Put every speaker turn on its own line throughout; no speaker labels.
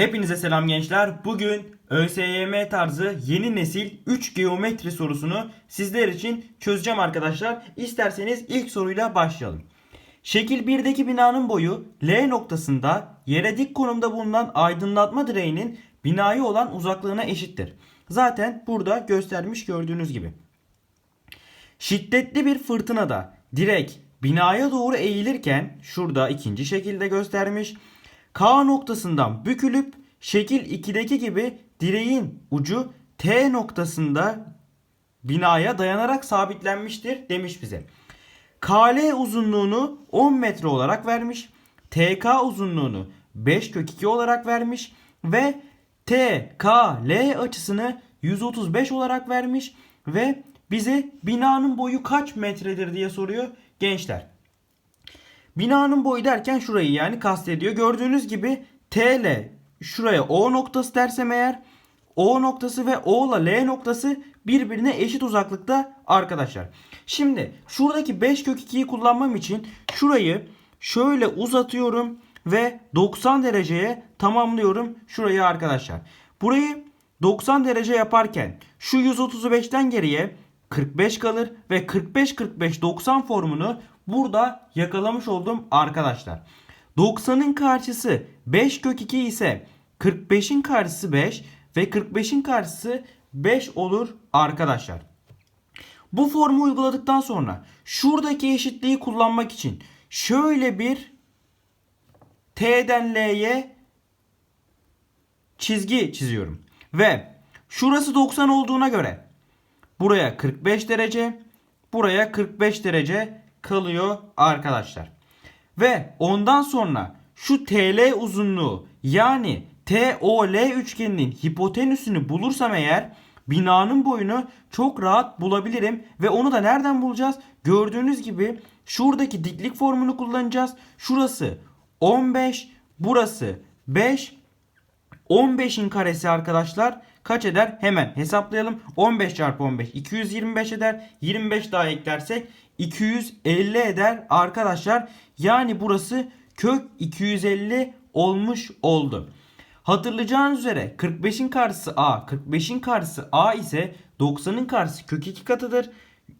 Hepinize selam gençler. Bugün ÖSYM tarzı yeni nesil 3 geometri sorusunu sizler için çözeceğim arkadaşlar. İsterseniz ilk soruyla başlayalım. Şekil 1'deki binanın boyu L noktasında yere dik konumda bulunan aydınlatma direğinin binaya olan uzaklığına eşittir. Zaten burada göstermiş gördüğünüz gibi. Şiddetli bir fırtınada direk binaya doğru eğilirken şurada ikinci şekilde göstermiş. K noktasından bükülüp şekil 2'deki gibi direğin ucu T noktasında binaya dayanarak sabitlenmiştir demiş bize. KL uzunluğunu 10 metre olarak vermiş. TK uzunluğunu 5 kök 2 olarak vermiş ve TKL açısını 135 olarak vermiş ve bize binanın boyu kaç metredir diye soruyor gençler. Binanın boyu derken şurayı yani kastediyor. Gördüğünüz gibi TL şuraya O noktası dersem eğer O noktası ve O ile L noktası birbirine eşit uzaklıkta arkadaşlar. Şimdi şuradaki 5 kök 2'yi kullanmam için şurayı şöyle uzatıyorum ve 90 dereceye tamamlıyorum şurayı arkadaşlar. Burayı 90 derece yaparken şu 135'ten geriye 45 kalır ve 45 45 90 formunu burada yakalamış oldum arkadaşlar. 90'ın karşısı 5 kök 2 ise 45'in karşısı 5 ve 45'in karşısı 5 olur arkadaşlar. Bu formu uyguladıktan sonra şuradaki eşitliği kullanmak için şöyle bir T'den L'ye çizgi çiziyorum. Ve şurası 90 olduğuna göre buraya 45 derece, buraya 45 derece kalıyor arkadaşlar. Ve ondan sonra şu TL uzunluğu yani TOL üçgeninin hipotenüsünü bulursam eğer binanın boyunu çok rahat bulabilirim ve onu da nereden bulacağız? Gördüğünüz gibi şuradaki diklik formunu kullanacağız. Şurası 15, burası 5. 15'in karesi arkadaşlar kaç eder? Hemen hesaplayalım. 15 çarpı 15 225 eder. 25 daha eklersek 250 eder arkadaşlar. Yani burası kök 250 olmuş oldu. Hatırlayacağınız üzere 45'in karşısı A, 45'in karşısı A ise 90'ın karşısı kök 2 katıdır.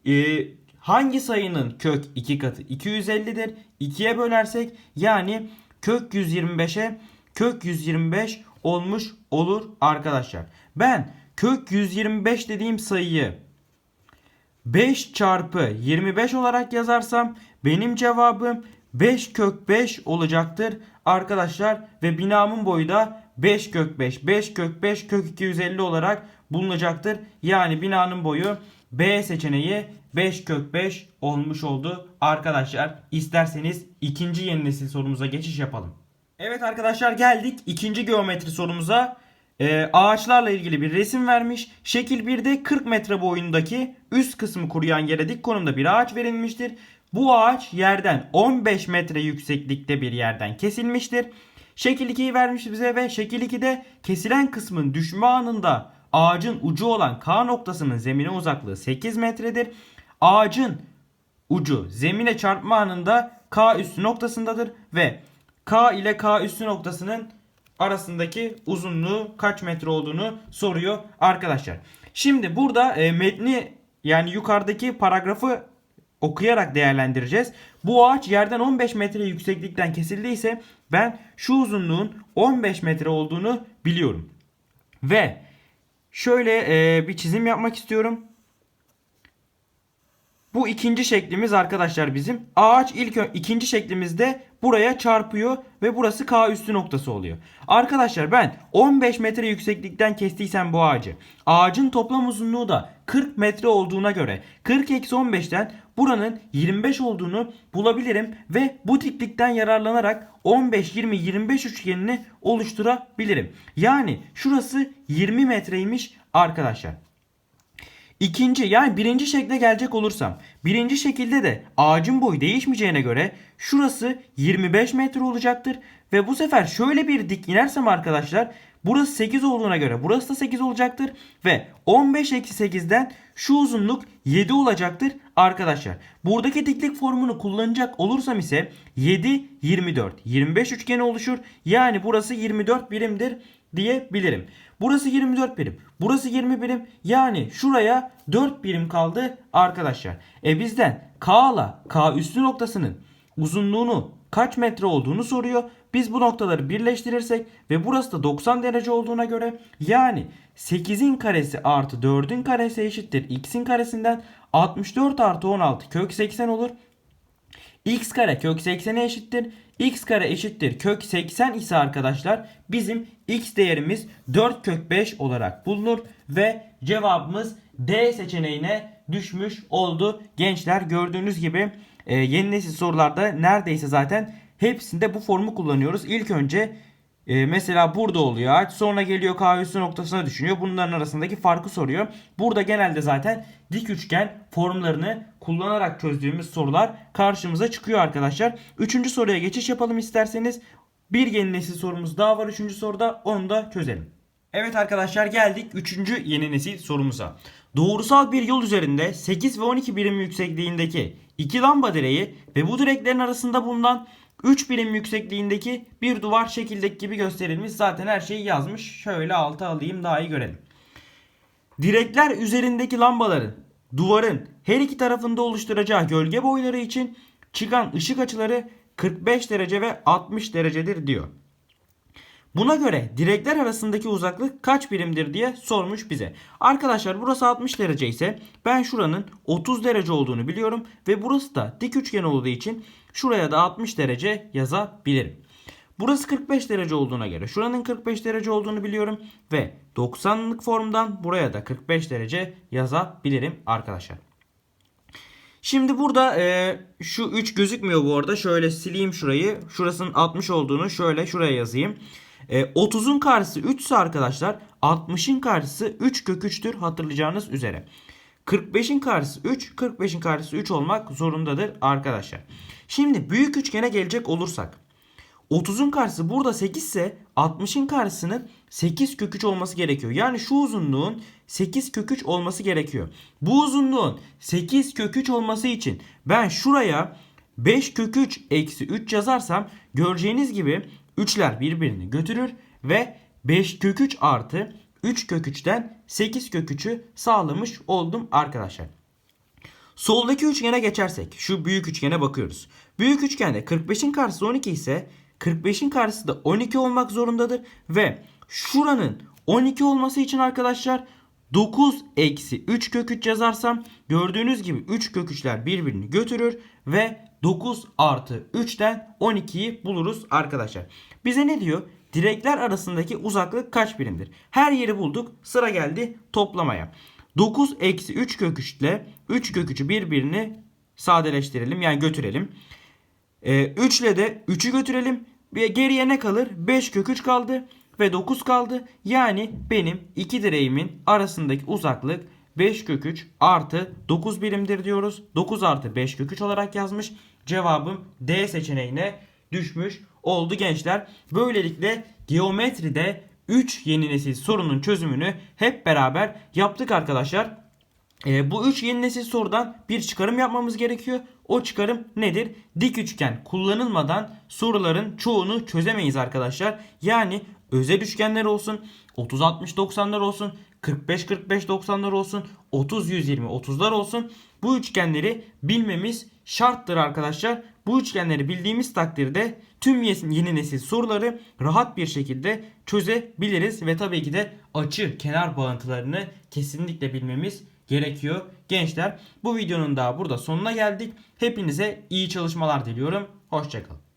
Ee, hangi sayının kök 2 katı 250'dir? 2'ye bölersek yani kök 125'e kök 125 olmuş olur arkadaşlar. Ben kök 125 dediğim sayıyı 5 çarpı 25 olarak yazarsam benim cevabım 5 kök 5 olacaktır arkadaşlar ve binamın boyu da 5 kök 5 5 kök 5 kök 250 olarak bulunacaktır. Yani binanın boyu B seçeneği 5 kök 5 olmuş oldu arkadaşlar. İsterseniz ikinci yeni nesil sorumuza geçiş yapalım. Evet arkadaşlar geldik ikinci geometri sorumuza. Ee, ağaçlarla ilgili bir resim vermiş. Şekil 1'de 40 metre boyundaki üst kısmı kuruyan yere dik konumda bir ağaç verilmiştir. Bu ağaç yerden 15 metre yükseklikte bir yerden kesilmiştir. Şekil 2'yi vermiş bize ve şekil 2'de kesilen kısmın düşme anında ağacın ucu olan K noktasının zemine uzaklığı 8 metredir. Ağacın ucu zemine çarpma anında K üstü noktasındadır ve K ile K üstü noktasının arasındaki uzunluğu kaç metre olduğunu soruyor arkadaşlar. Şimdi burada e, metni yani yukarıdaki paragrafı okuyarak değerlendireceğiz. Bu ağaç yerden 15 metre yükseklikten kesildiyse ben şu uzunluğun 15 metre olduğunu biliyorum. Ve şöyle e, bir çizim yapmak istiyorum. Bu ikinci şeklimiz arkadaşlar bizim. Ağaç ilk ikinci şeklimizde buraya çarpıyor ve burası K üstü noktası oluyor. Arkadaşlar ben 15 metre yükseklikten kestiysem bu ağacı. Ağacın toplam uzunluğu da 40 metre olduğuna göre 40 eksi 15'ten buranın 25 olduğunu bulabilirim ve bu diklikten yararlanarak 15 20 25 üçgenini oluşturabilirim. Yani şurası 20 metreymiş arkadaşlar. İkinci yani birinci şekle gelecek olursam birinci şekilde de ağacın boyu değişmeyeceğine göre şurası 25 metre olacaktır. Ve bu sefer şöyle bir dik inersem arkadaşlar burası 8 olduğuna göre burası da 8 olacaktır. Ve 15 eksi 8'den şu uzunluk 7 olacaktır. Arkadaşlar buradaki diklik formunu kullanacak olursam ise 7, 24, 25 üçgeni oluşur. Yani burası 24 birimdir diyebilirim. Burası 24 birim. Burası 20 birim. Yani şuraya 4 birim kaldı arkadaşlar. E bizden K ile K üstü noktasının uzunluğunu kaç metre olduğunu soruyor. Biz bu noktaları birleştirirsek ve burası da 90 derece olduğuna göre yani 8'in karesi artı 4'ün karesi eşittir x'in karesinden 64 artı 16 kök 80 olur. x kare kök 80'e eşittir. X kare eşittir kök 80 ise arkadaşlar bizim x değerimiz 4 kök 5 olarak bulunur ve cevabımız D seçeneğine düşmüş oldu. Gençler gördüğünüz gibi e, yeni nesil sorularda neredeyse zaten hepsinde bu formu kullanıyoruz. İlk önce e, mesela burada oluyor sonra geliyor K noktasına düşünüyor. Bunların arasındaki farkı soruyor. Burada genelde zaten dik üçgen formlarını kullanarak çözdüğümüz sorular karşımıza çıkıyor arkadaşlar. Üçüncü soruya geçiş yapalım isterseniz. Bir yeni nesil sorumuz daha var üçüncü soruda onu da çözelim. Evet arkadaşlar geldik 3. yeni nesil sorumuza. Doğrusal bir yol üzerinde 8 ve 12 birim yüksekliğindeki iki lamba direği ve bu direklerin arasında bulunan 3 birim yüksekliğindeki bir duvar şekildeki gibi gösterilmiş. Zaten her şeyi yazmış. Şöyle alta alayım daha iyi görelim. Direkler üzerindeki lambaların duvarın her iki tarafında oluşturacağı gölge boyları için çıkan ışık açıları 45 derece ve 60 derecedir diyor. Buna göre direkler arasındaki uzaklık kaç birimdir diye sormuş bize. Arkadaşlar burası 60 derece ise ben şuranın 30 derece olduğunu biliyorum ve burası da dik üçgen olduğu için şuraya da 60 derece yazabilirim. Burası 45 derece olduğuna göre şuranın 45 derece olduğunu biliyorum ve 90'lık formdan buraya da 45 derece yazabilirim arkadaşlar. Şimdi burada e, şu 3 gözükmüyor bu arada. Şöyle sileyim şurayı. Şurasının 60 olduğunu şöyle şuraya yazayım. E, 30'un karşısı 3 ise arkadaşlar 60'ın karşısı 3 kök 3'tür hatırlayacağınız üzere. 45'in karşısı 3, 45'in karşısı 3 olmak zorundadır arkadaşlar. Şimdi büyük üçgene gelecek olursak 30'un karşısı burada 8 ise 60'ın karşısının 8 kök 3 olması gerekiyor. Yani şu uzunluğun 8 kök 3 olması gerekiyor. Bu uzunluğun 8 kök 3 olması için ben şuraya 5 kök 3 eksi 3 yazarsam göreceğiniz gibi 3'ler birbirini götürür ve 5 kök 3 artı 3 kök 3'ten 8 kök 3'ü sağlamış oldum arkadaşlar. Soldaki üçgene geçersek şu büyük üçgene bakıyoruz. Büyük üçgende 45'in karşısı 12 ise 45'in karşısı da 12 olmak zorundadır. Ve şuranın 12 olması için arkadaşlar 9 eksi 3 kök 3 yazarsam gördüğünüz gibi 3 kök 3'ler birbirini götürür ve 9 artı 3'ten 12'yi buluruz arkadaşlar. Bize ne diyor? Direkler arasındaki uzaklık kaç birimdir? Her yeri bulduk. Sıra geldi toplamaya. 9 eksi 3 kök 3 ile 3 kök 3'ü birbirini sadeleştirelim. Yani götürelim. E, 3 ile de 3'ü götürelim. Geriye ne kalır? 5 kök 3 kaldı ve 9 kaldı. Yani benim iki direğimin arasındaki uzaklık 5 kök 3 artı 9 birimdir diyoruz. 9 artı 5 kök 3 olarak yazmış. Cevabım D seçeneğine düşmüş oldu gençler. Böylelikle geometride 3 yeni nesil sorunun çözümünü hep beraber yaptık arkadaşlar. E, bu 3 yeni nesil sorudan bir çıkarım yapmamız gerekiyor. O çıkarım nedir? Dik üçgen kullanılmadan soruların çoğunu çözemeyiz arkadaşlar. Yani özel üçgenler olsun, 30 60 90'lar olsun, 45 45 90'lar olsun, 30 120 30'lar olsun. Bu üçgenleri bilmemiz şarttır arkadaşlar. Bu üçgenleri bildiğimiz takdirde tüm yeni nesil soruları rahat bir şekilde çözebiliriz ve tabii ki de açı kenar bağıntılarını kesinlikle bilmemiz gerekiyor. Gençler bu videonun daha burada sonuna geldik. Hepinize iyi çalışmalar diliyorum. Hoşçakalın.